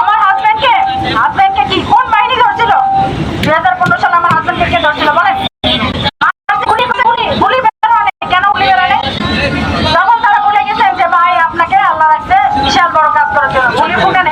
আমার হাজবেন্ডকে হাজবেন্ডকে কি? কোন বাহিনী ধরছিল? দুই হাজার পনেরো সালে আমার হাজবেন্ডকে কে ধরছিল? বলেন। বিশাল বড় কাজ করার জন্য। গুলি ফুটেন।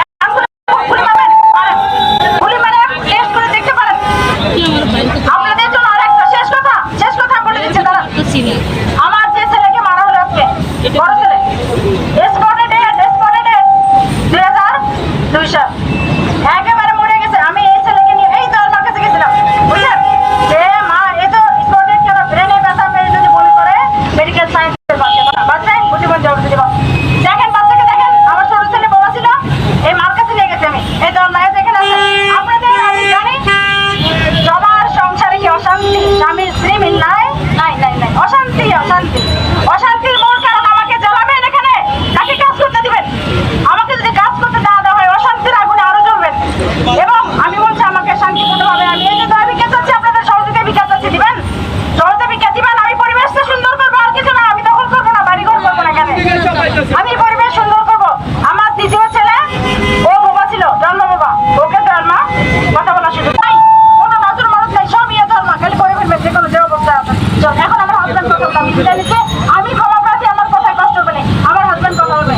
স্বামী স্ত্রী মিল নাই? নাই নাই নাই। অশান্তি অশান্তি। হসপিটালে আমি ক্ষমা প্রার্থী আমার কথায় কষ্ট হবে না। আমার হাজব্যান্ড কথা হবে